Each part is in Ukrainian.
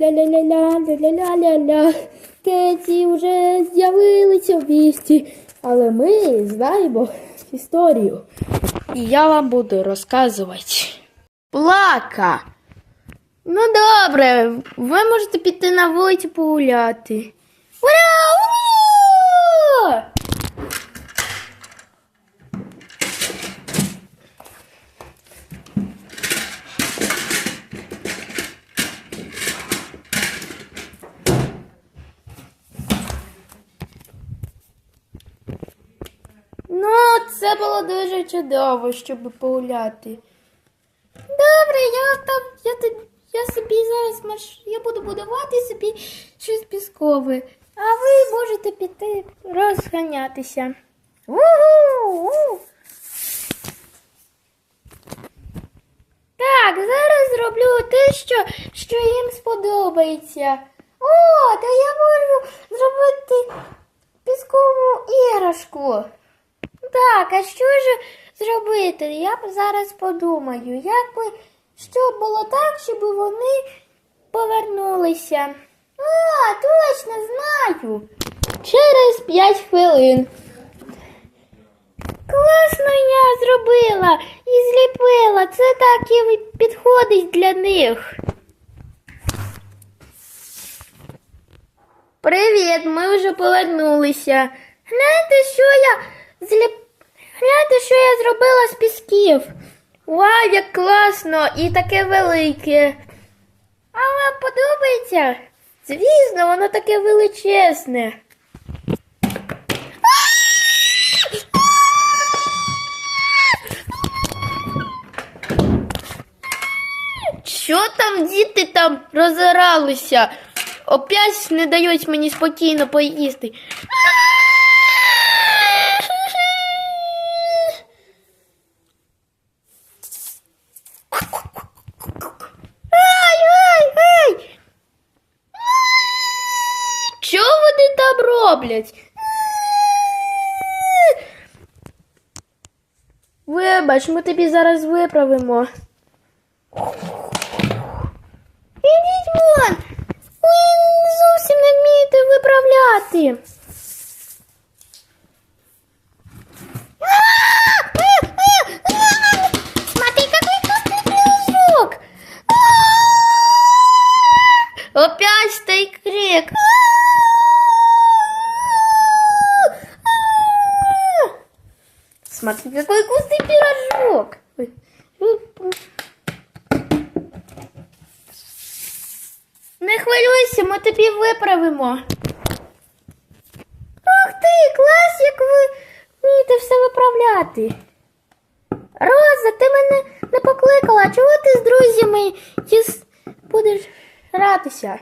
Ля-ля-ля-ля-ля. Кеті вже з'явилися в місті, але ми знаємо історію. І я вам буду розказувати. Плака. Ну добре, ви можете піти на вулицю погуляти. Це було дуже чудово, щоб погуляти. Добре, я там, я, я собі зараз маш... я буду будувати собі щось піскове. А ви можете піти розганятися. Угу! Так, зараз зроблю те, що, що їм сподобається. О, та я можу зробити піскову іграшку. Так, а що ж зробити? Я зараз подумаю, як би що було так, щоб вони повернулися. А, точно знаю. Через 5 хвилин. Класно я зробила і зліпила. Це так і підходить для них. Привіт, ми вже повернулися. Гляньте, що я зліп... Гляньте, що я зробила з пісків. Вау, як класно і таке велике. А вам подобається? Звісно, воно таке величезне. Що там діти там розоралися? Опять не дають мені спокійно поїсти. роблять? Вибач, ми тобі зараз виправимо. Ідіть вон! Ви зовсім не вмієте виправляти. Смотри, какой вкусный пирожок! Опять стоит крик. Смотри, какой вкусный пирожок. Ой. Не хвилюйся, ми тобі виправимо. Ах ти, клас, як ви вмієте все виправляти. Роза, ти мене не покликала. Чого ти з друзями їс... будеш гратися?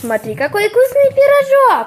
Смотри, какой вкусный пирожок.